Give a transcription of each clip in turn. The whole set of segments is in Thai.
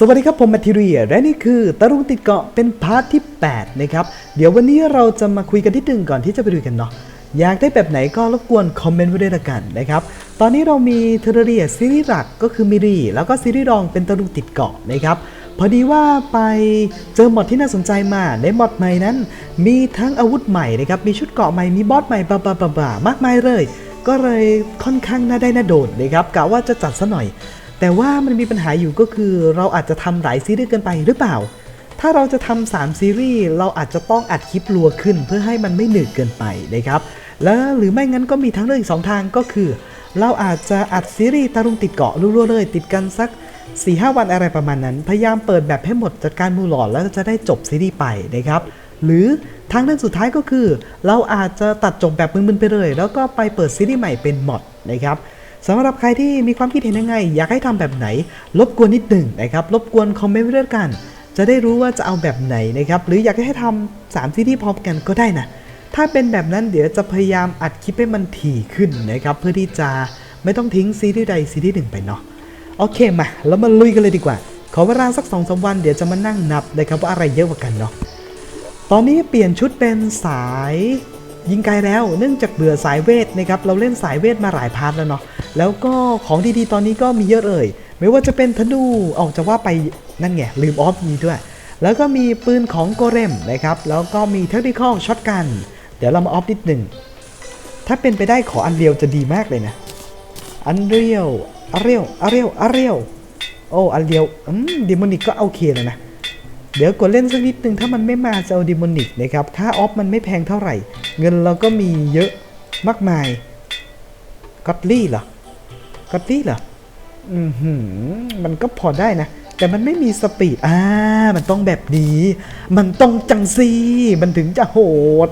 สวัสดีครับผมแมททีเรียและนี่คือตะลุงติดเกาะเป็นพาร์ทที่ 8 นะครับ เดี๋ยววันนี้เราจะมาคุยกันที่หนึ่งก่อนที่จะไปดูกันเนาะอยากได้แบบไหนก็รบกวนคอมเมนต์ไว้ด้วยละกันนะครับ ตอนนี้เรามีเทอร์เรียซีรีส์หลักก็คือมิรีแล้วก็ซีรีส์รองเป็นตะลุงติดเกาะนะครับพอดีว่าไปเจอหมอดที่น่าสนใจมาในหมอดใหม่นั้น มีทั้งอาวุธใหม่นะครับมีชุดเกาะใหม่มีบอสใหม่บ้าบาบาบามากมายเลย ก็เลยค่อนข้างน่าได้น่าโดดนะครับกะว่าจะจัดซะหน่อย แต่ว่ามันมีปัญหาอยู่ก็คือเราอาจจะทำหลายซีรีส์เกินไปหรือเปล่า ถ้าเราจะทำ3ซีรีส์เราอาจจะต้องอัดคลิปรัวขึ้น เพื่อให้มันไม่หนืดเกินไปนะครับ แล้วหรือไม่งั้นก็มีทางเลือกอีกสองทางก็คือ เราอาจจะอัดซีรีส์ตารุงติดเกาะรัวๆเลย ติดกันสัก4-5วันอะไรประมาณนั้น พยายามเปิดแบบให้หมดจัดการมูหลอดแล้วจะได้จบซีรีส์ไปนะครับ หรือทางเลือกสุดท้ายก็คือ เราอาจจะตัดจบแบบมึนๆไปเลย แล้วก็ไปเปิดซีรีส์ใหม่เป็นมอดนะครับ สำหรับใครที่มีความคิดเห็นยังไง อยากให้ทำแบบไหน รบกวนนิดหนึ่งนะครับ รบกวนคอมเมนต์ไว้ด้วยกัน จะได้รู้ว่าจะเอาแบบไหนนะครับ หรืออยากให้ทำสามซีรีส์พร้อมกันก็ได้นะ ถ้าเป็นแบบนั้นเดี๋ยวจะพยายามอัดคลิปให้มันถี่ขึ้นนะครับ เพื่อที่จะไม่ต้องทิ้งซีรีส์ใดซีรีส์หนึ่งไปเนาะ โอเคมา แล้วมาลุยกันเลยดีกว่า ขอเวลาสักสองสาวันเดี๋ยวจะมานั่งนับนะครับว่าอะไรเยอะกว่ากันเนาะ ตอนนี้เปลี่ยนชุดเป็นสาย ยิงไกลแล้วเนื่องจากเบื่อสายเวทนะครับเราเล่นสายเวทมาหลายพาร์ทแล้วเนาะแล้วก็ของดีๆตอนนี้ก็มีเยอะเลย ไม่ว่าจะเป็นธนูออกจะว่าไปนั่นไงลืมออฟมีด้วย แล้วก็มีปืนของโกเรมนะครับแล้วก็มีเทคนิคอลช็อตกัน เดี๋ยวเรามาออฟนิดหนึ่งถ้าเป็นไปได้ขออันเรียวจะดีมากเลยนะอันเรียวอันเรียวอันเรียวอันเรียวโอ้อันเรียวอืมดิมอนิกก็โอเคแล้วนะ เดี๋ยวกดเล่นสักนิดนึงถ้ามันไม่มาจะเอาดิมอนิกนะครับ ค่าออฟมันไม่แพงเท่าไหร่ เงินเราก็มีเยอะมากมายก็ตลี่เหรอก็ตลี่เหรออืมหืมมันก็พอได้นะ แต่มันไม่มีสปีด อ่า มันต้องแบบนี้ มันต้องจังซีมันถึงจะโหด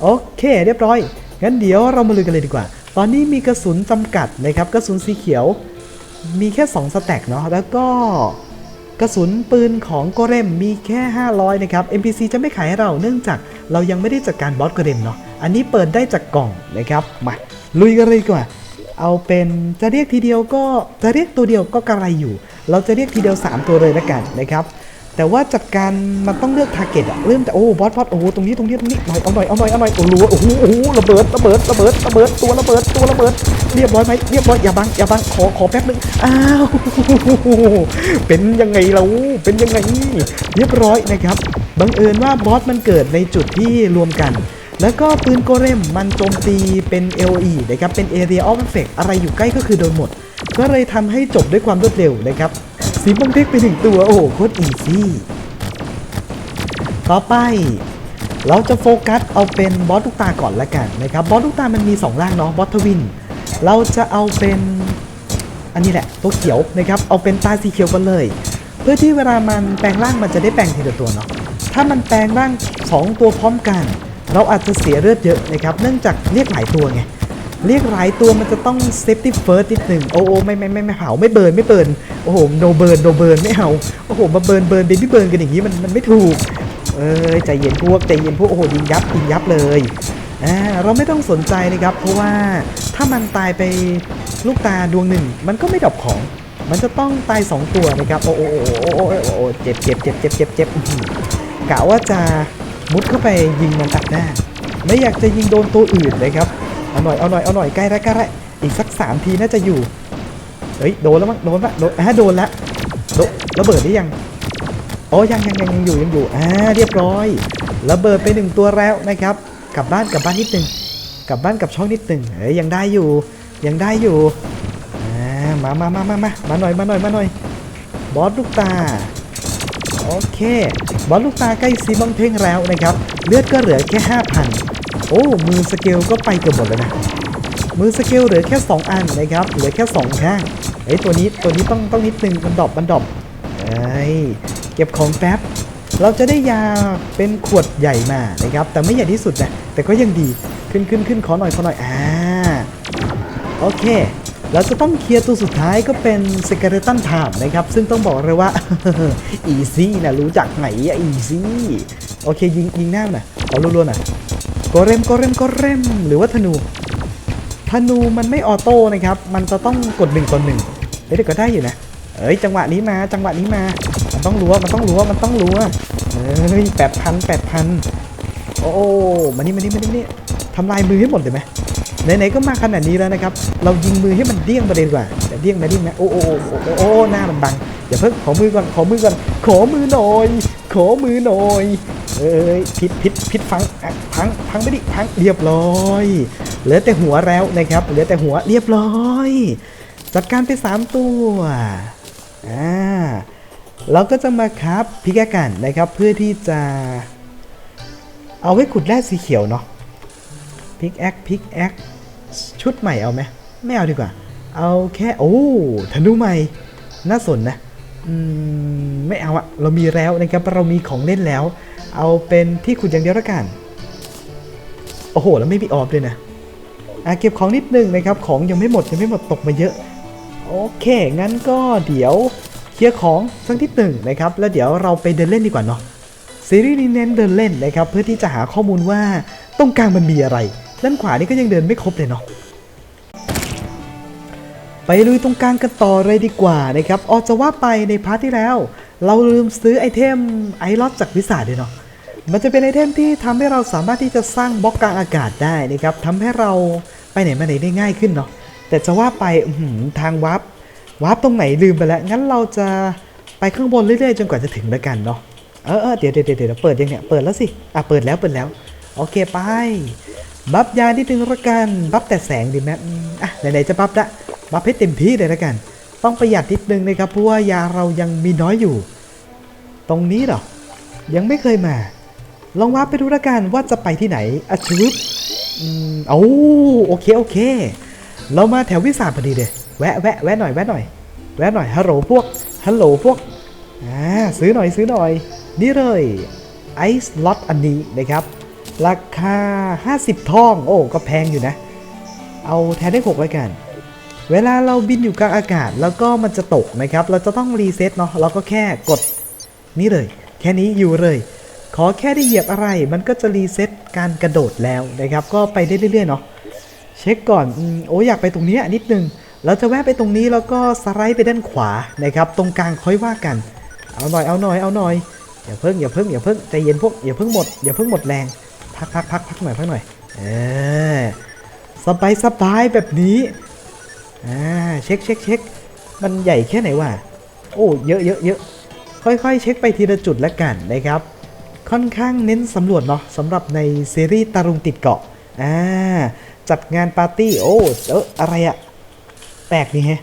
โอเค เรียบร้อย งั้นเดี๋ยวเรามาลุยกันเลยดีกว่า ตอนนี้มีกระสุนจำกัดนะครับ กระสุนสีเขียว มีแค่ 2 สแต็กเนาะ แล้วก็ กระสุนปืนของโกเรมมีแค่ 500 นะครับ NPC จะไม่ขายให้เราเนื่องจากเรายังไม่ได้จัดการบอสโกเรมเนาะ อันนี้เปิดได้จากกล่องนะครับ มาลุยกันเลยดีกว่า เอาเป็นจะเรียกทีเดียวก็จะเรียกตัวเดียวก็กระไรอยู่ เราจะเรียกทีเดียว 3 ตัวเลยละกันนะครับ แต่ว่าจัดการมันต้องเลือกทาร์เก็ตอะเริ่มแต่โอ้บอสบอสโอ้ตรงนี้ตรงนี้ตรงนี้หน่อยเอาหน่อยเอาหน่อยเอาหน่อยโอ้โหโอ้โหโอ้โหระเบิดระเบิดระเบิดระเบิดตัวระเบิดตัวระเบิดเรียบร้อยไหมเรียบร้อยอย่าบังอย่าบังขอขอแป๊บนึงอ้าวเป็นยังไงเราเป็นยังไงเรียบร้อยนะครับบังเอิญว่าบอสมันเกิดในจุดที่รวมกัน แล้วก็ปืนโกเรมมันโจมตีเป็น LE นะครับเป็น Area of Effect อะไรอยู่ใกล้ก็คือโดนหมด ก็เลยทำให้จบด้วยความรวดเร็วนะครับ สีบังเพ็กไปหนึ่งตัว โอ้โหโคตรอีซี่ต่อไปเราจะโฟกัสเอาเป็นบอสลูกตาก่อนละกันนะครับบอสลูกตามันมี 2 ร่างเนาะบอสทวิน เราจะเอาเป็นอันนี้แหละตัวเขียวนะครับเอาเป็นตาสีเขียวกันเลย เพื่อที่เวลามันแปลงร่างมันจะได้แปลงทีละตัวเนาะถ้ามันแปลงร่าง 2 ตัวพร้อมกัน เราอาจจะเสียเลือดเยอะนะครับเนื่องจากเรียกหลายตัวไง เรียกหลายตัวมันจะต้องเ safety first นิดหนึ่งโอ้โอ้ไม่ไม่ไม่เผาไม่เบิร์นไม่เบิร์นโอ้โหโนเบิร์นโนเบิร์นไม่เอาโอ้โหมาเบิร์นเบิร์นเบบี้เบิร์นกันอย่างนี้มันมันไม่ถูกเออใจเย็นพวกใจเย็นพวกโอ้โหยิงยับยิงยับเลยอ่าเราไม่ต้องสนใจนะครับ เพราะว่าถ้ามันตายไปลูกตาดวงหนึ่ง มันก็ไม่ดรอปของ มันจะต้องตาย 2 ตัวนะครับ โอ้โอ้โอ้โอ้โอ้เจ็บเจ็บเจ็บเจ็บเจ็บเจ็บกะว่าจะมุดเข้าไปยิงมันตัดหน้า ไม่อยากจะยิงโดนตัวอื่นเลยครับ เอาหน่อยเอาหน่อยเอาหน่อยใกล้แล้วใกล้แล้วอีกสักสามทีน่าจะอยู่เฮ้ยโดนแล้วมั้งโดนละโดนอ่าโดนละโดนระเบิดได้ยังอ๋อยังยังยังยังอยู่ยังอยู่อ่าเรียบร้อยระเบิดไปหนึ่งตัวแล้วนะครับกลับบ้านกลับบ้านนิดหนึงกลับบ้านกับช่องนิดหนึ่งเฮ้ยยังได้อยู่ ยังได้อยู่อ่ามามามามามามาหน่อยมาหน่อยมาหน่อยบอสลูกตาโอเคบอลลูกตาใกล้ซีบังเพ่งแล้วนะครับ เลือดก็เหลือแค่ 5,000 โอ้ มือสเกลก็ไปเกือบหมดแล้วนะ มือสเกลเหลือแค่ 2 อันนะครับ เหลือแค่2ข้างเฮ้ยตัวนี้ตัวนี้ต้องต้องนิดนึงมันดอปมันดอปเอ้ยเก็บของแป๊บ เราจะได้ยาเป็นขวดใหญ่มานะครับ แต่ไม่ใหญ่ที่สุดนะ แต่ก็ยังดีขึ้นขึ้นขึ้นขอหน่อยขอหน่อย อ่า โอเคเราจะต้องเคลียร์ตัวสุดท้ายก็เป็น s e c r e t a n Time นะครับ ซึ่งต้องบอกเลยว่าอีซี่นะรู้จักไหนอะอีซี่โอเคยิงยิงหน้ามันหน่อยเอารัวๆหน่อยโก็เร็มโกเร็มโกเร็มหรือว่าธนู ธนูมันไม่ออโต้นะครับ มันจะต้องกดหนึ่งต่อหนึ่งเฮ้ยแต่ก็ได้อยู่นะเอ้ยจังหวะนี้มาจังหวะนี้มา มันต้องรัวมันต้องรัวมันต้องรัวเอ้ยแปดพันแปดพันโอ้โอ้มานี่มานี่มานี่มานี่ทำลายมือให้หมดเลยไหมไหนๆก็มาขนาดนี้แล้วนะครับ เรายิงมือให้มันเดี้ยงประเด็นกว่า เดี้ยงนะเดี้ยงนะโอ้โอ้โอ้โอ้โอ้หน้ามันบังอย่าเพิ่งขอมือก่อนขอมือก่อนขอมือหน่อยขอมือหน่อยเอ้ยพิษพิษพิษฟังพังพังไปดิพังเรียบร้อยเหลือแต่หัวแล้วนะครับเหลือแต่หัวเรียบร้อย จัดการไปสามตัวอ่าเราก็จะมาครับพิกากันนะครับเพื่อที่จะเอาไว้ขุดแร่สีเขียวเนาะพิกแอคพิกแอคชุดใหม่เอาไหมไม่เอาดีกว่า เอาแค่โอ้ธนูใหม่ น่าสนนะอืมไม่เอาอะเรามีแล้วนะครับเรามีของเล่นแล้ว เอาเป็นที่ขุดอย่างเดียวละกัน โอ้โห แล้วไม่มีออฟเลยนะอะเก็บของนิดนึงนะครับ ของยังไม่หมดยังไม่หมดตกมาเยอะ โอเค งั้นก็เดี๋ยวเคลียร์ของสักนิดหนึ่งนะครับ แล้วเดี๋ยวเราไปเดินเล่นดีกว่าเนาะซีรีส์นี้เน้นเดินเล่นนะครับ เพื่อที่จะหาข้อมูลว่าตรงกลางมันมีอะไรด้านขวานี่ก็ยังเดินไม่ครบเลยเนาะ ไปลุยตรงกลางกันต่อเลยดีกว่านะครับออจะว่าไปในพาร์ทที่แล้ว เราลืมซื้อไอเทมไอรอดจากวิสาด้วยเนาะมันจะเป็นไอเทมที่ทำให้เราสามารถที่จะสร้างบล็อกกลางอากาศได้นะครับทำให้เราไปไหนมาไหนได้ง่ายขึ้นเนาะแต่จะว่าไปอื้อหือทางวับวับตรงไหนลืมไปแล้ว งั้นเราจะไปข้างบนเรื่อยๆจนกว่าจะถึงแล้วกันเนาะเออเดี๋ยวเดี๋ยวเดี๋ยวเดี๋ยวเปิดยังเนี่ยเปิดแล้วสิอะเปิดแล้วเปิดแล้วโอเคไปบัฟยาที่ถึงละกันบัฟแต่แสงดีไหมอืมอะไหนๆจะบัฟละ บัฟให้เต็มที่เลยละกัน ต้องประหยัดนิดนึงนะครับเพราะว่ายาเรายังมีน้อยอยู่ ตรงนี้หรอ ยังไม่เคยมา ลองว่าไปดูละกันว่าจะไปที่ไหนอะชึบอืมเอาโอเคโอเค เรามาแถววิสาพอดีเลยแวะแวะแวะหน่อยแวะหน่อยแวะหน่อยฮัลโหลพวกฮัลโหลพวกอ่าซื้อหน่อยซื้อหน่อย นี่เลยไอซ์ล็อตอันนี้นะครับ ราคา 50 ทอง โอ้ ก็แพงอยู่นะ เอาแทนได้6แล้วกัน เวลาเราบินอยู่กลางอากาศแล้วก็มันจะตกนะครับ เราจะต้องรีเซ็ตเนาะเราก็แค่กดนี่เลย แค่นี้อยู่เลย ขอแค่ได้เหยียบอะไร มันก็จะรีเซ็ตการกระโดดแล้วนะครับ ก็ไปได้เรื่อยๆเนาะเช็คก่อนโอ้อยากไปตรงนี้นิดนึง เราจะแวะไปตรงนี้แล้วก็สไลด์ไปด้านขวานะครับ ตรงกลางค่อยว่ากัน เอาหน่อยเอาหน่อยเอาหน่อยอย่าเพิ่งอย่าเพิ่งอย่าเพิ่งใจเย็นพวกอย่าเพิ่งหมดอย่าเพิ่งหมดแรงพักพักพักพักหน่อยพักหน่อยเออสบายสบายแบบนี้ อ่าเช็คเช็คเช็คมันใหญ่แค่ไหนวะโอ้เยอะเยอะเยอะค่อยๆ เช็คไปทีละจุดละกันนะครับ ค่อนข้างเน้นสำรวจเนาะสำหรับในซีรีส์ตารุงติดเกาะอ่าจัดงานปาร์ตี้โอ้เอออะไรอะแปลกนี่แฮะ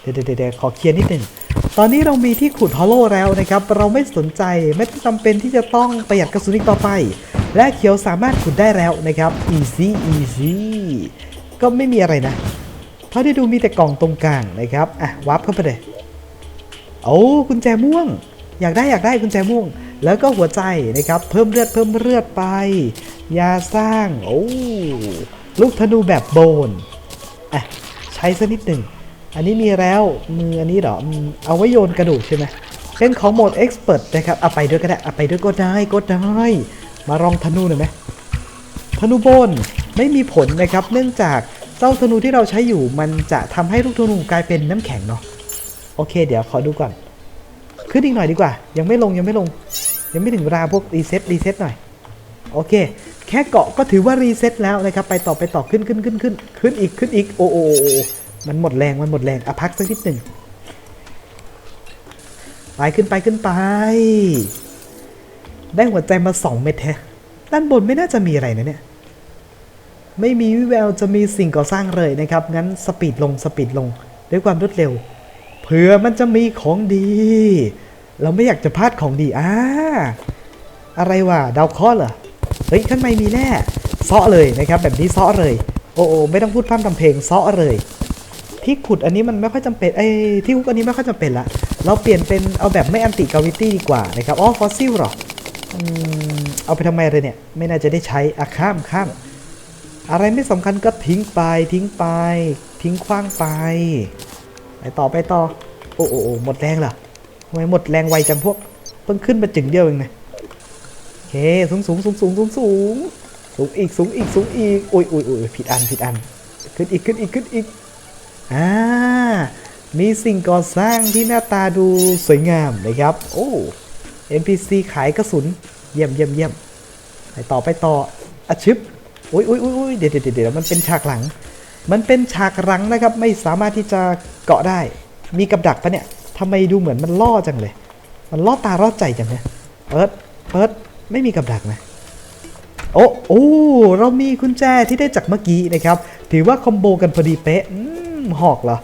เดี๋ยวเดี๋ยวขอเคลียร์นิดนึงตอนนี้เรามีที่ขุดฮอลโลแล้วนะครับ เราไม่สนใจไม่จำเป็นที่จะต้องประหยัดกระสุนอีกต่อไป และเขียวสามารถขุดได้แล้วนะครับ easy easy ก็ไม่มีอะไรนะ เท่าที่ดูมีแต่กล่องตรงกลางนะครับอะวับเข้าไปเลยโอ้กุญแจม่วง อยากได้อยากได้กุญแจม่วง แล้วก็หัวใจนะครับ เพิ่มเลือดเพิ่มเลือดไป ยาสร้างโอ้ลูกธนูแบบโบนอะใช้สักนิดหนึ่งอันนี้มีแล้วมืออันนี้เหรอเอาไว้โยนกระดูกใช่ไหมเป็นของโหมดเอ็กซ์เพรสนะครับเอาไปด้วยก็ได้เอาไปด้วยก็ได้ก็ได้มาลองธนูหน่อยไหมธนูโบนไม่มีผลนะครับ เนื่องจาก จ้าธนูที่เราใช้อยู่มันจะทำให้ลูกธนูกลายเป็นน้ำแข็งเนาะโอเค เดี๋ยวขอดูก่อน ขึ้นอีกหน่อยดีกว่า ยังไม่ลงยังไม่ลง ยังไม่ถึงเวลาพวกรีเซ็ตรีเซ็ตหน่อย โอเค แค่เกาะก็ถือว่ารีเซ็ตแล้วนะครับ ไปต่อไปต่อขึ้นขึ้นขึ้นขึ้นขึ้นอีกขึ้นอีกโอ้โอมันหมดแรงมันหมดแรงอะพักสักนิดหนึ่งไปขึ้นไปขึ้นไป ได้หัวใจมาสองเม็ดแท้ด้านบนไม่น่าจะมีอะไรนะเนี่ย ไม่มีวิแววจะมีสิ่งก่อสร้างเลยนะครับ งั้นสปีดลงสปีดลงด้วยความรวดเร็ว เผื่อมันจะมีของดี เราไม่อยากจะพลาดของดีอ่าอะไรวะดาวเคราะห์เหรอเฮ้ยข้างในมีแน่เซาะเลยนะครับ แบบนี้เซาะเลย โอ้โอไม่ต้องพูดพร่ำทำเพลงเซาะเลย ที่ขุดอันนี้มันไม่ค่อยจำเป็นไอ้ที่ฮุกอันนี้ไม่ค่อยจำเป็นละเราเปลี่ยนเป็นเอาแบบไม่อันติกาวิตี้ดีกว่านะครับอ๋อฟอสซิลหรออืมเอาไปทำไมเลยเนี่ย ไม่น่าจะได้ใช้อะข้ามข้าม อะไรไม่สำคัญก็ทิ้งไปทิ้งไป ทิ้งขว้างไป ไปต่อไปต่อ โอ้โอ้โอหมดแรงเหรอทำไมหมดแรงไวจังพวก เพิ่งขึ้นมาจึงเดียวเองนะโอเคสูงสูงสูงสูงสูงสูงสูงอีกสูงอีกสูงอีกอุ้ยอุ้ยอุ้ยผิดอันผิดอัน ขึ้นอีกขึ้นอีกขึ้นอีกอ่ามีสิ่งก่อสร้างที่หน้าตาดูสวยงามนะครับ โอ้ NPC ขายกระสุน เยี่ยมเยี่ยมเยี่ยมไปต่อไปต่ออะชึบ อุ้ยอุ้ยอุ้ยอุ้ยเดี๋ยวเดี๋ยวเดี๋ยวมันเป็นฉากหลัง มันเป็นฉากหลังนะครับ ไม่สามารถที่จะเกาะได้ มีกับดักปะเนี่ยทำไมดูเหมือนมันล่อจังเลย มันล่อตาล่อใจจังเนี่ยเปิดเปิดไม่มีกับดักนะโอ้โอ้เรามีกุญแจที่ได้จากเมื่อกี้นะครับ ถือว่าคอมโบกันพอดีเป๊ะหอกเหรอ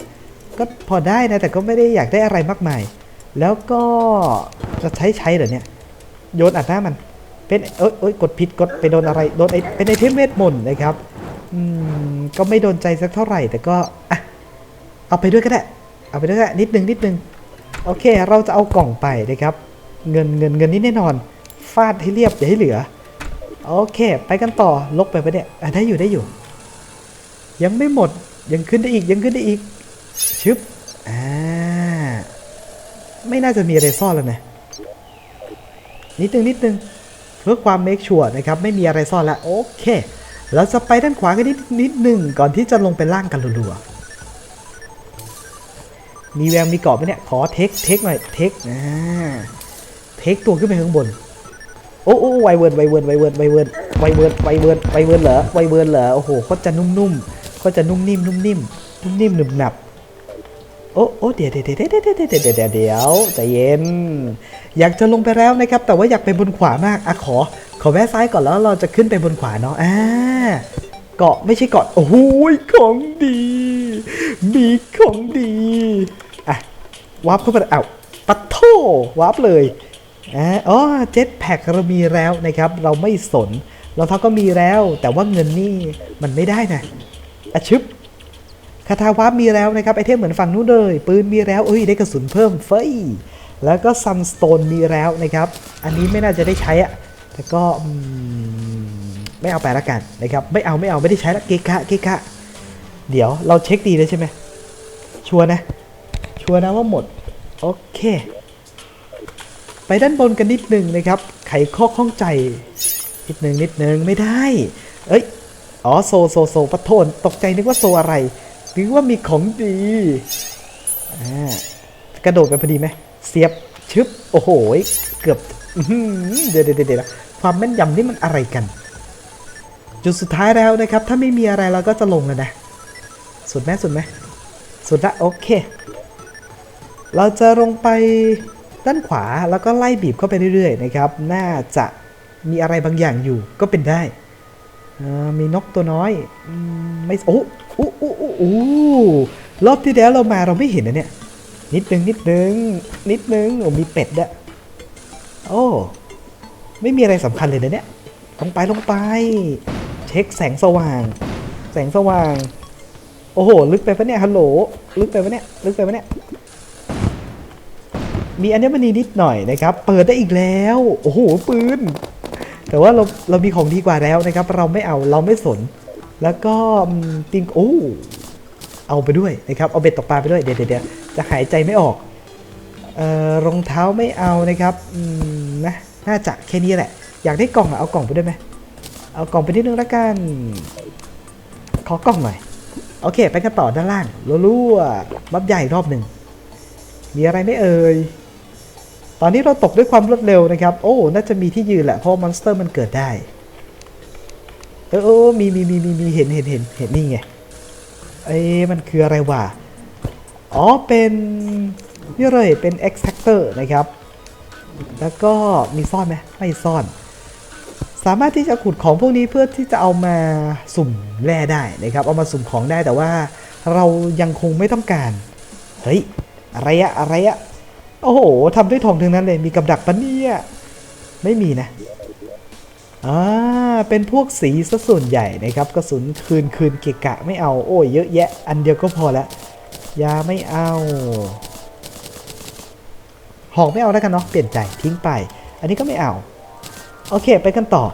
ก็พอได้นะ แต่ก็ไม่ได้อยากได้อะไรมากมาย แล้วก็จะใช้ใช้เหรอเนี่ย โยนอัดหน้ามัน เป็นเอ้ยเอ้ยกดผิดกดไปโดนอะไรโดนไอเป็นไอเทมเวทมนต์นะครับอืมก็ไม่โดนใจสักเท่าไหร่ แต่ก็อะเอาไปด้วยก็ได้เอาไปด้วยก็ได้นิดนึงนิดนึงโอเค เราจะเอากล่องไปนะครับ เงินเงินเงินนี่แน่นอน ฟาดให้เรียบอย่าให้เหลือ โอเค ไปกันต่อลกไปปะเนี่ยได้อยู่ได้อยู่ ยังไม่หมดยังขึ้นได้อีกยังขึ้นได้อีกชึบอ่าไม่น่าจะมีอะไรซ่อนแล้วนะนิดนึงนิดนึง เพื่อความเมคชัวร์นะครับไม่มีอะไรซ่อนแล้วโอเค เราจะไปด้านขวากันนิดนิดหนึ่งก่อนที่จะลงไปล่างกันรัวๆมีแววมีเกาะไหมเนี่ยขอเทคเทคหน่อยเทคอ่าเทคตัวขึ้นไปข้างบนโอ้โอ้ไวเวิร์ดไวเวิร์ดไวเวิร์ดไวเวิร์ดไวเวิร์ดไวเวิร์ดไวเวิร์ดเหรอไวเวิร์ดเหรอโอ้โหเขาจะนุ่มๆเขาจะนุ่มนิ่มนุ่มนิ่มนุ่มนิ่มหนึบหนับ โอ้โอ้เดี๋ยวเดี๋ยวเดี๋ยวเดี๋ยวเดี๋ยวเดี๋ยวเดี๋ยวใจเย็น อยากจะลงไปแล้วนะครับ แต่ว่าอยากไปบนขวามากอะขอ ขอแวะซ้ายก่อนแล้วเราจะขึ้นไปบนขวาเนาะอ่าเกาะไม่ใช่เกาะโอ้โหของดี มีของดีอะวาร์ปเข้าไปอ้าวปัดโทวาร์ปเลยอ่าอ๋อเจ็ตแพ็คเรามีแล้วนะครับ เราไม่สนรองเท้าก็มีแล้ว แต่ว่าเงินนี่มันไม่ได้นะอะชึบ คาถาวาร์ปมีแล้วนะครับไอเทมเหมือนฝั่งนู้นเลยปืนมีแล้วเอ้ยได้กระสุนเพิ่มเฟ้ยแล้วก็ซันสโตนมีแล้วนะครับ อันนี้ไม่น่าจะได้ใช้อะแต่ก็ไม่เอาไปละกันนะครับ ไม่เอาไม่เอาไม่ได้ใช้ละเกะกะเกะกะ เดี๋ยวเราเช็คดีเลยใช่ไหมชัวร์นะ ชัวร์นะว่าหมด โอเค ไปด้านบนกันนิดหนึ่งนะครับ ไขข้อข้องใจ นิดหนึ่งนิดหนึ่งไม่ได้ เอ้ย อ๋อโซโซโซปะโทนตกใจนึกว่าโซอะไร หรือว่ามีของดีกระโดดไปพอดีไหมเสียบชึบโอ้โหเกือบเดี๋ยวเดี๋ยวเดี๋ยวความแม่นยำนี่มันอะไรกัน จุดสุดท้ายแล้วนะครับ ถ้าไม่มีอะไรเราก็จะลงแล้วนะ สุดไหมสุดไหมสุดละโอเค เราจะลงไปด้านขวาแล้วก็ไล่บีบเข้าไปเรื่อยๆนะครับ น่าจะมีอะไรบางอย่างอยู่ก็เป็นได้มีนกตัวน้อยอ ไม่โอ้โอ้โอ้โอ้โอ้รอบที่แล้วเรามาเราไม่เห็นนะเนี่ย นิดนึงนิดนึงนิดนึงโอ้มีเป็ดด้วยโอ้ไม่มีอะไรสำคัญเลยนะเนี่ยลงไปลงไป เช็คแสงสว่าง แสงสว่าง โอ้โห ลึกไปปะเนี่ยฮัลโหลลึกไปปะเนี่ยลึกไปปะเนี่ยมีอัญมณีนิดหน่อยนะครับ เปิดได้อีกแล้ว โอ้โหปืนแต่ว่าเราเรามีของดีกว่าแล้วนะครับ เราไม่เอาเราไม่สน แล้วก็ติงโอ้เอาไปด้วยนะครับ เอาเบ็ดตกปลาไปด้วย เดี๋ยวเดี๋ยวจะหายใจไม่ออกเอ่อรองเท้าไม่เอานะครับนะน่าจะแค่นี้แหละ อยากได้กล่องอะเอากล่องไปด้วยไหมเอากล่องไปนิดนึงละกัน ขอกล่องหน่อย โอเค ไปกันต่อด้านล่างรั่วๆบับใหญ่รอบหนึ่ง มีอะไรไม่เอ่ย ตอนนี้เราตกด้วยความรวดเร็วนะครับ โอ้ น่าจะมีที่ยืนแหละ เพราะมอนสเตอร์มันเกิดได้ เออเออมีมีมีมีมีเห็นเห็นเห็นเห็นนี่ไงเอ้มันคืออะไรวะอ๋อเป็นนี่เลยเป็น extractor นะครับ แล้วก็มีซ่อนไหมไม่ซ่อน สามารถที่จะขุดของพวกนี้เพื่อที่จะเอามาสุ่มแร่ได้นะครับ เอามาสุ่มของได้แต่ว่าเรายังคงไม่ต้องการ เฮ้ย อะไรอะอะไรอะโอ้โหทำด้วยทองทั้งนั้นเลยมีกับดักปะเนี่ย ไม่มีนะอ่า เป็นพวกสีซะส่วนใหญ่นะครับกระสุนคืนคืนเกะกะไม่เอาโอ้ยเยอะแยะ อันเดียวก็พอล้วยาไม่เอาหอกไม่เอาแล้วกันเนาะเปลี่ยนใจทิ้งไป อันนี้ก็ไม่เอาโอเค ไปกันต่อ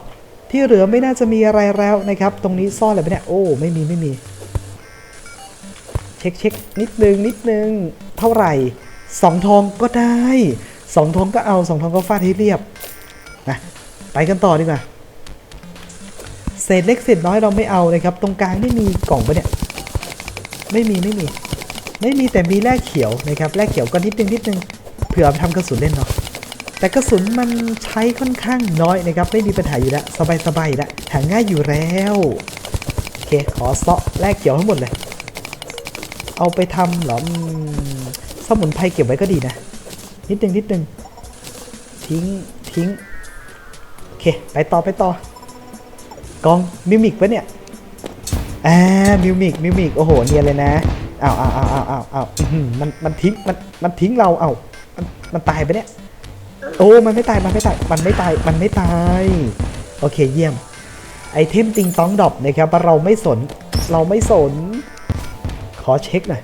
ที่เหลือไม่น่าจะมีอะไรแล้วนะครับ ตรงนี้ซ่อนอะไรไปเนี่ยโอ้ไม่มีไม่มี เช็คเช็คนิดนึงนิดนึงเท่าไหร่สองทองก็ได้สองทองก็เอาสองทองก็ฟาดให้เรียบนะไปกันต่อดีกว่า เศษเล็กเศษน้อยเราไม่เอานะครับ ตรงกลางไม่มีกล่องปะเนี่ย ไม่มีไม่มี ไม่มีแต่มีแร่เขียวนะครับแร่เขียวก็นิดนึงนิดนึงเผื่อเอาไปทำกระสุนเล่นเนาะแต่กระสุนมันใช้ค่อนข้างน้อยนะครับ ไม่มีปัญหาอยู่แล้วสบายๆอยู่แล้วหาง่ายอยู่แล้วโอเคขอเซาะแร่เขียวทั้งหมดเลย เอาไปทำหรอสมุนไพรเก็บไว้ก็ดีนะ นิดนึงนิดนึงทิ้งทิ้งโอเค ไปต่อไปต่อ กองมิวมิกปะเนี่ยอ่ามิวมิกมิวมิกโอ้โหเนียนเลยนะอ้าวอ้าวอ้าวอ้าวอ้าวอ้าวมันมันทิ้งมันมันทิ้งเราเอ้ามันมันตายไปเนี่ยโอ้มันไม่ตายมันไม่ตายมันไม่ตายมันไม่ตายโอเคเยี่ยมไอเทมติงต้องดรอปนะครับเราไม่สนเราไม่สน ขอเช็คหน่อย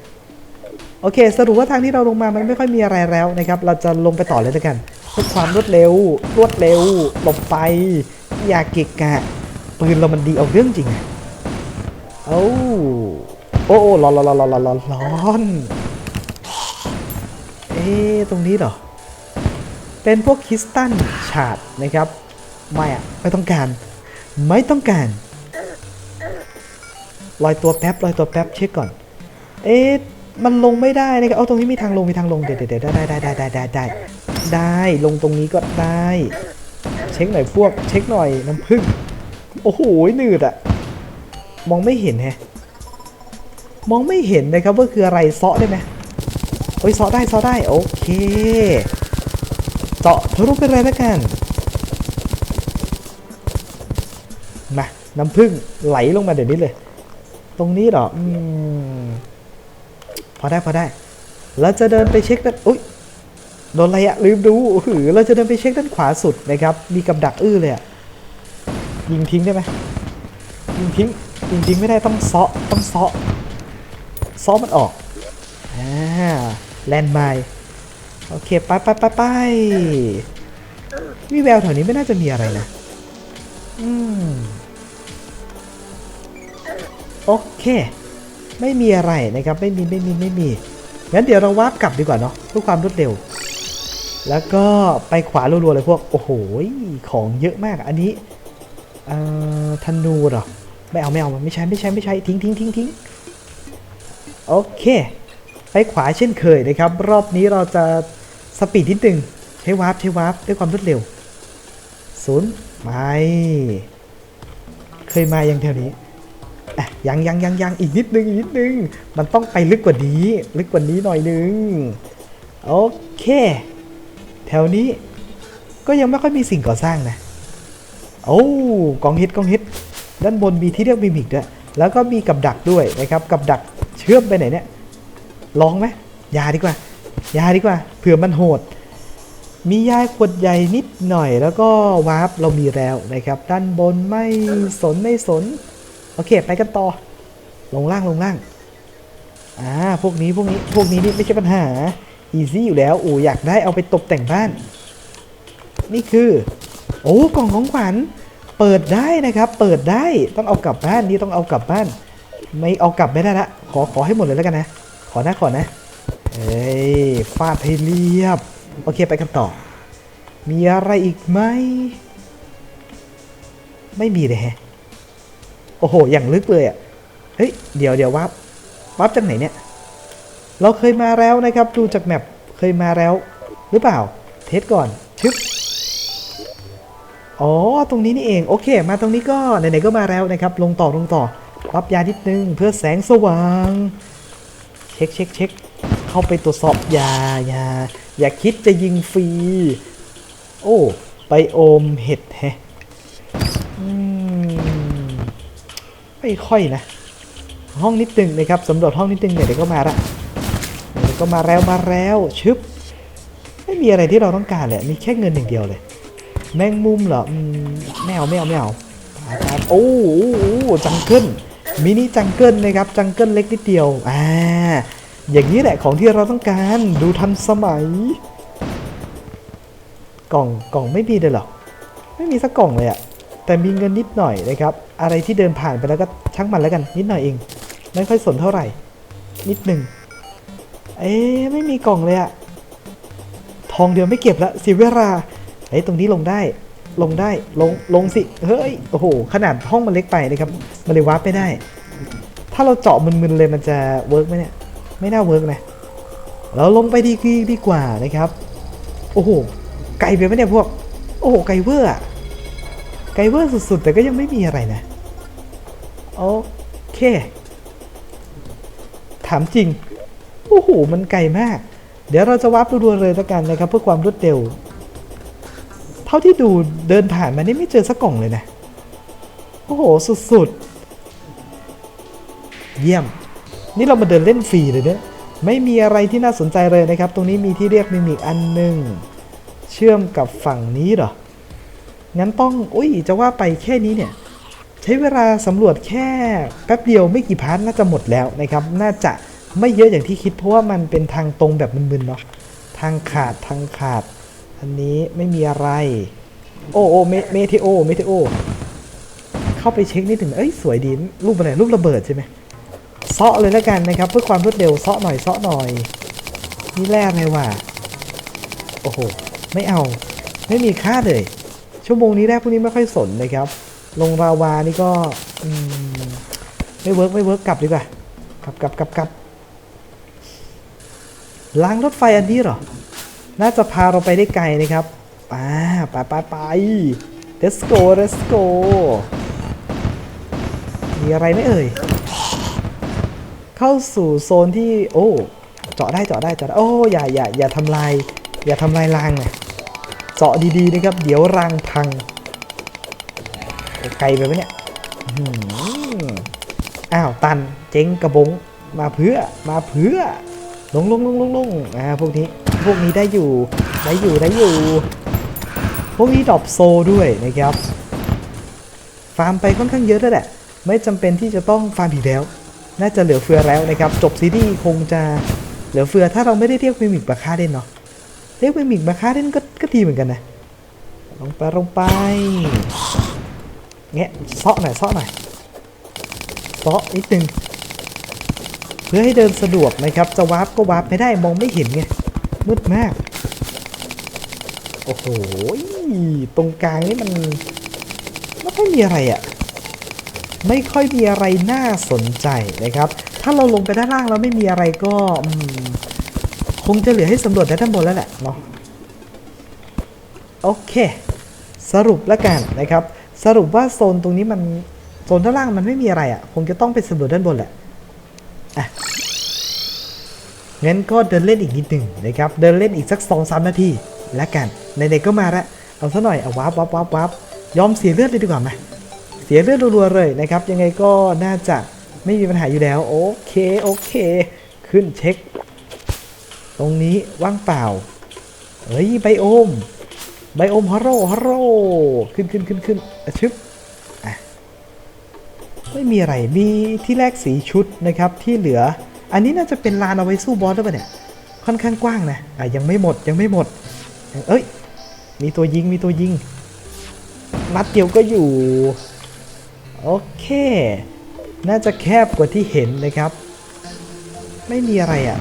โอเค สรุปว่าทางที่เราลงมามันไม่ค่อยมีอะไรแล้วนะครับ เราจะลงไปต่อเลยแล้วกันเพื่อความรวดเร็ว รวดเร็ว หลบไป อย่าเกะกะ ปืนเรามันดีเอาเรื่องจริงเอ้าโอ้ร้อนร้อนร้อนร้อนร้อนร้อนเอ๊ตรงนี้เหรอ เป็นพวกคิสตันฉาดนะครับ ไม่อะไม่ต้องการ ไม่ต้องการลอยตัวแป๊บลอยตัวแป๊บเช็คก่อน เอ๊มันลงไม่ได้นะครับเอาตรงนี้มีทางลงมีทางลงเดี๋ยวเดี๋ยวได้ได้ได้ได้ได้ได้ได้ลงตรงนี้ก็ได้ เช็คหน่อยพวกเช็คหน่อยน้ำผึ้ง โอ้โหหนืดอะมองไม่เห็นแฮะมองไม่เห็นนะครับว่าคืออะไรเซาะได้ไหมโอ้ยเซาะได้เซาะได้โอเคเจาะทะลุไปเลยแล้วกันมาน้ำผึ้งไหลลงมาเดี๋ยวนี้เลย ตรงนี้หรออืมพอได้พอได้เราจะเดินไปเช็คด้านอุ้ยโดนอะไรอะลืมดูหือเราจะเดินไปเช็คด้านขวาสุดนะครับ มีกับดักอื้อเลยอะ ยิงทิ้งได้ไหมยิงทิ้งยิงทิ้งไม่ได้ต้องเซาะต้องเซาะเซาะมันออกอ่าแลนด์ไมล์โอเคไปไปไปไปวิแววแถวนี้ไม่น่าจะมีอะไรนะอืมโอเค ไม่มีอะไรนะครับไม่มีไม่มีไม่มีงั้นเดี๋ยวเราวาร์ปกลับดีกว่าเนาะเพื่อความรวดเร็ว แล้วก็ไปขวารัวๆเลยพวก โอ้โห ของเยอะมากอันนี้ เอ่อธนูเหรอ ไม่เอาไม่เอาไม่ใช่ไม่ใช่ไม่ใช่ทิ้งทิ้งทิ้งทิ้งโอเคไปขวาเช่นเคยนะครับ รอบนี้เราจะสปีดนิดนึงใช้วาร์ปใช้วาร์ปด้วยความรวดเร็วศูนย์ไม่เคยมายังแถวนี้อะยังยังยังยังอีกนิดนึงอีกนิดนึง มันต้องไปลึกกว่านี้ ลึกกว่านี้หน่อยนึง โอเค แถวนี้ก็ยังไม่ค่อยมีสิ่งก่อสร้างนะ โอ้กองฮิตกองฮิตด้านบนมีที่เรียกมิมิกด้วยแล้วก็มีกับดักด้วยนะครับกับดักเชื่อมไปไหนเนี่ยลองไหมอยาดีกว่าอยาดีกว่าเผื่อมันโหด มียายขวดใหญ่นิดหน่อย แล้วก็วาร์ปเรามีแล้วนะครับ ด้านบนไม่สนไม่สน โอเคไปกันต่อ ลงล่างลงล่างอ่าพวกนี้พวกนี้พวกนี้นี่ไม่ใช่ปัญหาอีซี่อยู่แล้วโอ้อยากได้เอาไปตกแต่งบ้าน นี่คือ โอ้กล่องของขวัญเปิดได้นะครับ เปิดได้ต้องเอากลับบ้านนี่ต้องเอากลับบ้าน ไม่เอากลับไม่ได้ละขอขอให้หมดเลยแล้วกันนะ ขอนะขอนะเฮ้ยฟาดให้เรียบ โอเคไปกันต่อ มีอะไรอีกไหมไม่มีเลยฮะโอ้โห อย่างลึกเลยอะเฮ้ยเดี๋ยวเดี๋ยววับวับจากไหนเนี่ย เราเคยมาแล้วนะครับ ดูจากแมปเคยมาแล้ว หรือเปล่า เทสก่อนชึบ อ๋อ ตรงนี้นี่เอง โอเค มาตรงนี้ก็ไหนๆก็มาแล้วนะครับ ลงต่อลงต่อวับยานิดนึงเพื่อแสงสว่าง เช็คเช็คเช็คเข้าไปตรวจสอบยายาอย่าคิดจะยิงฟรี โอ้ ไปโอมเห็ดแฮะอืมไม่ค่อยนะ ห้องนิดนึงนะครับสำรวจห้องนิดนึงเนี่ยเดี๋ยวก็มาละเดี๋ยวก็มาแล้วมาแล้วชึบ ไม่มีอะไรที่เราต้องการเลยมีแค่เงินอย่างเดียวเลย แมงมุมเหรออืมไม่เอาไม่เอาไม่เอาตายตายโอ้โหจังเกิลมินิจังเกิลนะครับ จังเกิลเล็กนิดเดียว อ่า อย่างนี้แหละของที่เราต้องการ ดูทันสมัย กล่องกล่องไม่มีเลยเหรอ ไม่มีสักกล่องเลยอะแต่มีเงินนิดหน่อยนะครับ อะไรที่เดินผ่านไปแล้วก็ช่างมันแล้วกัน นิดหน่อยเอง ไม่ค่อยสนเท่าไหร่ นิดหนึ่ง เอ๊ไม่มีกล่องเลยอะทองเดียวไม่เก็บละสียเวลา เฮ้ยตรงนี้ลงได้ลงได้ลงลงสิเฮ้ยโอ้โหขนาดห้องมันเล็กไปนะครับมันเลยวาร์ปไม่ได้ ถ้าเราเจาะมึนๆเลยมันจะเวิร์กไหมเนี่ยไม่น่าเวิร์กนะเราลงไปดีดีกว่านะครับโอ้โหไกลไปไหมเนี่ยพวก โอ้โหไกลเวอร์อะไกลเวอร์สุดๆ แต่ก็ยังไม่มีอะไรนะโอเค ถามจริง โอ้โห มันไกลมาก เดี๋ยวเราจะวับรัวๆเลยแล้วกันนะครับ เพื่อความรวดเร็ว ท่าที่ดูเดินผ่านมานี่ไม่เจอสักกล่องเลยนะ โอ้โห สุดๆ เยี่ยม นี่เรามาเดินเล่นฟรีเลยเนี่ยไม่มีอะไรที่น่าสนใจเลยนะครับ ตรงนี้มีที่เรียกมิมิกอันหนึ่งเชื่อมกับฝั่งนี้เหรอ งั้นต้องอุ้ยจะว่าไปแค่นี้เนี่ย ใช้เวลาสำรวจแค่แป๊บเดียวไม่กี่พาร์ทน่าจะหมดแล้วนะครับ น่าจะไม่เยอะอย่างที่คิดเพราะว่ามันเป็นทางตรงแบบมึนๆเนาะ ทางขาดทางขาด อันนี้ไม่มีอะไร โอ้โอเมเมเทโอเมเทโอ เข้าไปเช็คนิดถึงเอ้ย สวยดี รูปอะไร รูประเบิดใช่ไหมเซาะเลยแล้วกันนะครับ เพื่อความรวดเร็วเซาะหน่อยเซาะหน่อย นี่แรกเลยว่ะ โอ้โห ไม่เอา ไม่มีค่าเลย ชั่วโมงนี้แรกพวกนี้ไม่ค่อยสนนะครับ ลงราวานี่ก็ไม่เวิร์กไม่เวิร์กกลับดีกว่า กลับกลับกลับกลับล้างรถไฟอันนี้เหรอ น่าจะพาเราไปได้ไกลนะครับอ่าไปไปไป let's go let's go มีอะไรไหมเอ่ย เข้าสู่โซนที่ โอ้ เจาะได้เจาะได้เจาะได้ โอ้ อย่าอย่าอย่าทำลาย อย่าทำลายรางนะเจาะดีๆนะครับ เดี๋ยวรางพัง ไกลไปไหมเนี่ยอื้อหืออ้าว ตัน เจ๊งกระบง มาเพื่อ มาเพื่อ ลงลงลงลงลงอ่า พวกนี้ พวกนี้ได้อยู่ ได้อยู่ได้อยู่ พวกนี้ดรอปโซด้วยนะครับ ฟาร์มไปค่อนข้างเยอะแล้วแหละ ไม่จำเป็นที่จะต้องฟาร์มอีกแล้ว น่าจะเหลือเฟือแล้วนะครับ จบซีรีส์คงจะเหลือเฟือถ้าเราไม่ได้เรียกมิมิกบาคาเด่นเนาะ เรียกมิมิกบาคาเด่นก็ก็ดีเหมือนกันนะ ลงไปลงไปเงี้ยเซาะหน่อยเซาะหน่อยเซาะนิดนึงเพื่อให้เดินสะดวกนะครับ จะวาร์ปก็วาร์ปไม่ได้มองไม่เห็นไง มืดมาก โอ้โห ตรงกลางนี่มัน ไม่ค่อยมีอะไรอะ่ะ ไม่ค่อยมีอะไรน่าสนใจนะครับ ถ้าเราลงไปด้านล่างแล้วไม่มีอะไรก็คงจะเหลือให้สำรวจด้านบนแล้วแหละเนาะ โอเค สรุปแล้วกันนะครับ สรุปว่าโซนตรงนี้มัน โซนด้านล่างมันไม่มีอะไรอะ่ะ คงจะต้องไปสำรวจด้านบนแหละ อะ งั้นก็เดินเล่นอีกนิดหนึ่งนะครับ เดินเล่นอีกสักสองสามนาทีแล้วกันไหนๆก็มาแล้วเอาซะหน่อยเอาวับวับวับวับยอมเสียเลือดเลยดีกว่าไหมเสียเลือดรัวๆเลยนะครับ ยังไงก็น่าจะไม่มีปัญหาอยู่แล้ว โอเคโอเค ขึ้นเช็ค ตรงนี้ว่างเปล่าเฮ้ยไบโอมไบโอมฮอโรฮอโรขึ้นขึ้นขึ้นขึ้นชึบอะไม่มีอะไรมีที่แรกสีชุดนะครับที่เหลือ อันนี้น่าจะเป็นลานเอาไว้สู้บอสหรือเปล่าเนี่ย ค่อนข้างกว้างนะ อะยังไม่หมดยังไม่หมด เอ้ย มีตัวยิงมีตัวยิง นัดเดียวก็อยู่ โอเค น่าจะแคบกว่าที่เห็นนะครับ ไม่มีอะไรอะ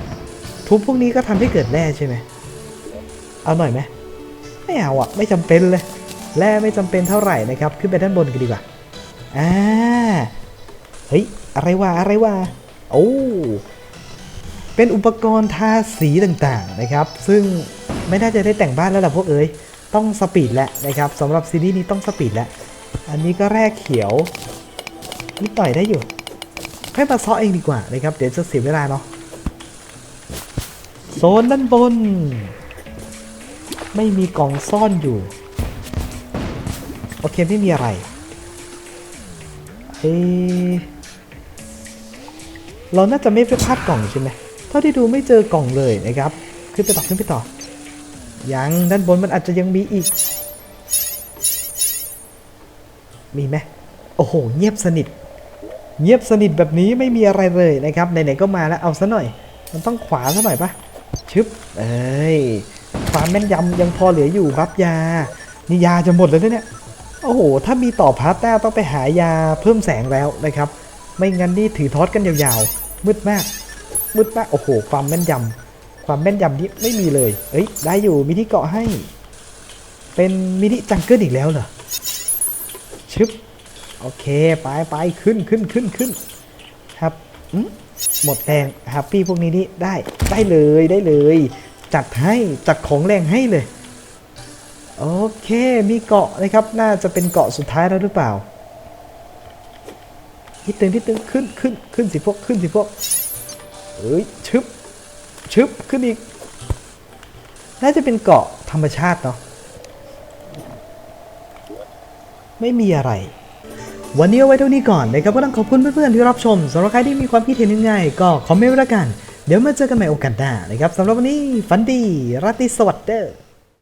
ทุบพวกนี้ก็ทำให้เกิดแร่ใช่ไหม เอาหน่อยไหมไม่เอาอะ ไม่จำเป็นเลย แร่ไม่จำเป็นเท่าไหร่นะครับ ขึ้นไปด้านบนกันดีกว่า อ่า เฮ้ย อะไรวะ อะไรวะ โอ้ เป็นอุปกรณ์ทาสีต่างๆนะครับ ซึ่งไม่น่าจะได้แต่งบ้านแล้วล่ะพวกเอ๋ยต้องสปีดแหล้วนะครับสำหรับซีรีส์นี้ต้องสปีดแหล้วอันนี้ก็แร่เขียวนิดหน่อยได้อยู่ค่อยมาซ้อเองดีกว่านะครับเดี๋ยวจะเสียเวลาเนาะโซนด้านบน ไม่มีกล่องซ่อนอยู่ โอเคไม่มีอะไรเอะเราน่าจะไม่ไปพลาดกล่องใช่ไหม เท่าที่ดูไม่เจอกล่องเลยนะครับ ขึ้นไปต่อขึ้นไปต่อ ยังด้านบนมันอาจจะยังมีอีก มีไหมโอ้โห เงียบสนิท เงียบสนิทแบบนี้ไม่มีอะไรเลยนะครับ ไหนๆก็มาแล้วเอาซะหน่อย มันต้องขวาซะหน่อยปะชึบ เอ้ย ความแม่นยำยังพอเหลืออยู่บับยา นี่ยาจะหมดเลยนะเนี่ย โอ้โห ถ้ามีต่อพาร์ทหน้าต้องไปหายาเพิ่มแสงแล้วนะครับ ไม่งั้นนี่ถือทอดกันยาวๆ มืดมาก มืดมากโอ้โห ความแม่นยำความแม่นยำนี้ไม่มีเลย เอ้ย ได้อยู่มินิเกาะให้ เป็นมินิจังเกิลอีกแล้วเหรอ ชึบ โอเค ไปไปขึ้นขึ้นขึ้นขึ้นครับอืมหมดแรงแฮปปี้พวกนี้นี่ได้ได้เลยได้เลย จัดให้จัดของแรงให้เลย โอเค มีเกาะนะครับ น่าจะเป็นเกาะสุดท้ายแล้วหรือเปล่านิดตึงนิดตึงขึ้นขึ้นขึ้นสิพวกขึ้นสิพวก เอ้ยชึบชึบขึ้นอีก น่าจะเป็นเกาะธรรมชาติเนาะไม่มีอะไร วันนี้เอาไว้เท่านี้ก่อนนะครับก็ต้องขอบคุณเพื่อนๆที่รับชมสำหรับใครที่มีความคิดเห็นยังไง ก็คอมเมนต์ไว้ละกัน เดี๋ยวมาเจอกันใหม่โอกาสหน้านะครับสำหรับวันนี้ฝันดีราตรีสวัสดิ์เด้อ